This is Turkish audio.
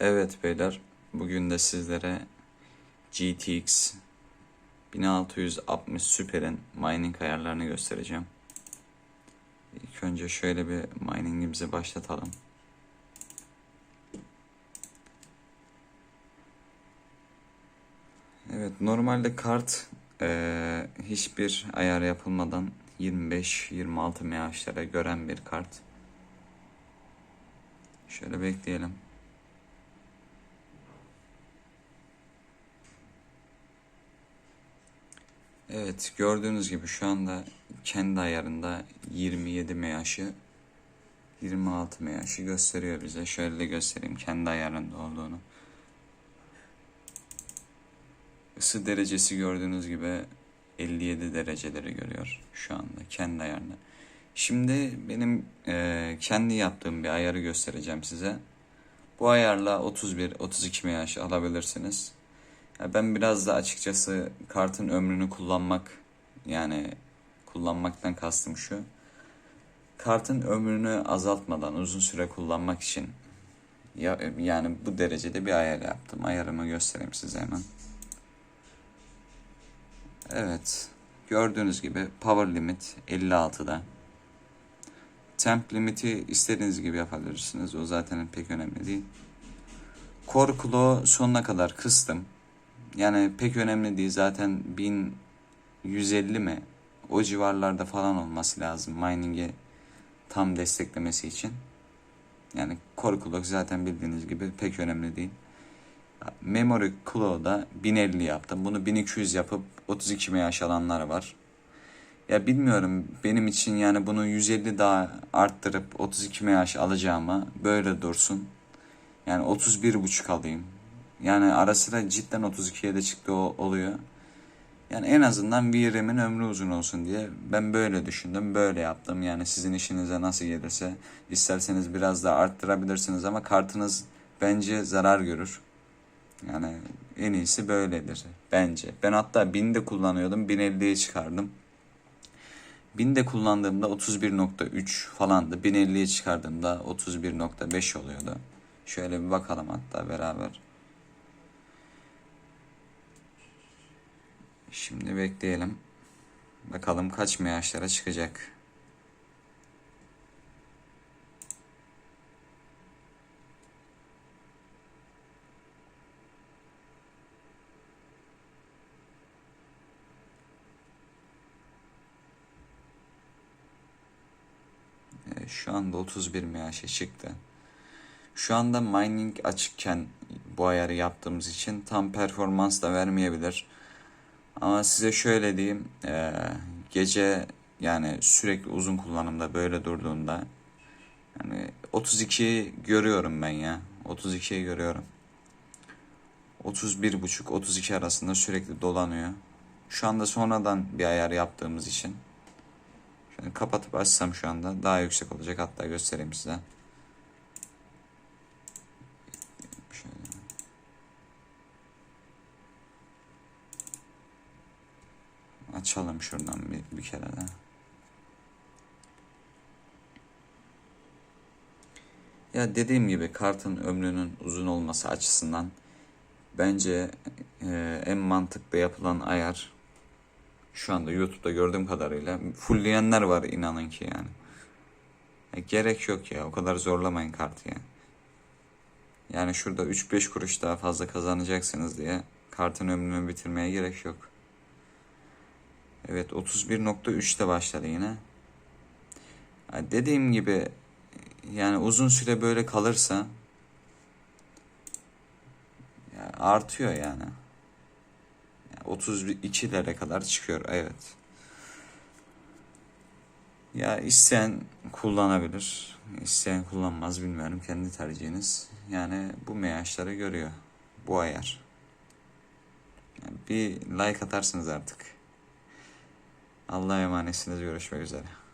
Evet beyler, bugün de sizlere GTX 1660 Super'in mining ayarlarını göstereceğim. İlk önce şöyle bir miningimizi başlatalım. Evet, normalde kart eee, hiçbir ayar yapılmadan 25-26 MHz'lere gören bir kart. Şöyle bekleyelim. Evet gördüğünüz gibi şu anda kendi ayarında 27 MHz'i 26 MHz'i gösteriyor bize. Şöyle de göstereyim kendi ayarında olduğunu. Isı derecesi gördüğünüz gibi 57 dereceleri görüyor şu anda kendi ayarında. Şimdi benim e, kendi yaptığım bir ayarı göstereceğim size. Bu ayarla 31-32 MHz alabilirsiniz. Ben biraz da açıkçası kartın ömrünü kullanmak yani kullanmaktan kastım şu. Kartın ömrünü azaltmadan uzun süre kullanmak için ya, yani bu derecede bir ayar yaptım. Ayarımı göstereyim size hemen. Evet. Gördüğünüz gibi power limit 56'da. Temp limiti istediğiniz gibi yapabilirsiniz. O zaten pek önemli değil. Core sonuna kadar kıstım. Yani pek önemli değil. Zaten 1150 mi? O civarlarda falan olması lazım mining'i tam desteklemesi için. Yani Core Clock zaten bildiğiniz gibi pek önemli değil. Memory Cloc'da 1050 yaptım. Bunu 1200 yapıp 32 MHz alanlar var. Ya bilmiyorum benim için yani bunu 150 daha arttırıp 32 MHz alacağıma böyle dursun. Yani 31.5 alayım. Yani ara sıra cidden 32'ye de çıktı oluyor. Yani en azından VRAM'in ömrü uzun olsun diye ben böyle düşündüm. Böyle yaptım. Yani sizin işinize nasıl gelirse isterseniz biraz daha arttırabilirsiniz ama kartınız bence zarar görür. Yani en iyisi böyledir bence. Ben hatta 1000'de kullanıyordum. 1050'ye çıkardım. 1000'de kullandığımda 31.3 falandı. 1050'ye çıkardığımda 31.5 oluyordu. Şöyle bir bakalım hatta beraber. Şimdi bekleyelim. Bakalım kaç MHz'lara çıkacak. Şu anda 31 MHz çıktı. Şu anda mining açıkken bu ayarı yaptığımız için tam performans da vermeyebilir. Ama size şöyle diyeyim. E, gece yani sürekli uzun kullanımda böyle durduğunda yani 32 görüyorum ben ya. 32'yi görüyorum. 31.5 32 arasında sürekli dolanıyor. Şu anda sonradan bir ayar yaptığımız için Şöyle kapatıp açsam şu anda daha yüksek olacak. Hatta göstereyim size. Açalım şuradan bir, bir kere de. Ya dediğim gibi kartın ömrünün uzun olması açısından bence e, en mantıklı yapılan ayar şu anda YouTube'da gördüğüm kadarıyla fullleyenler var inanın ki yani. Ya gerek yok ya o kadar zorlamayın kartı ya. Yani şurada 3-5 kuruş daha fazla kazanacaksınız diye kartın ömrünü bitirmeye gerek yok. Evet 31.3'te başladı yine. Dediğim gibi yani uzun süre böyle kalırsa artıyor yani. 32'lere kadar çıkıyor evet. Ya isteyen kullanabilir. isteyen kullanmaz bilmiyorum. Kendi tercihiniz. Yani bu meyaçları görüyor. Bu ayar. Yani bir like atarsınız artık. Allah'a emanetsiniz. Görüşmek üzere.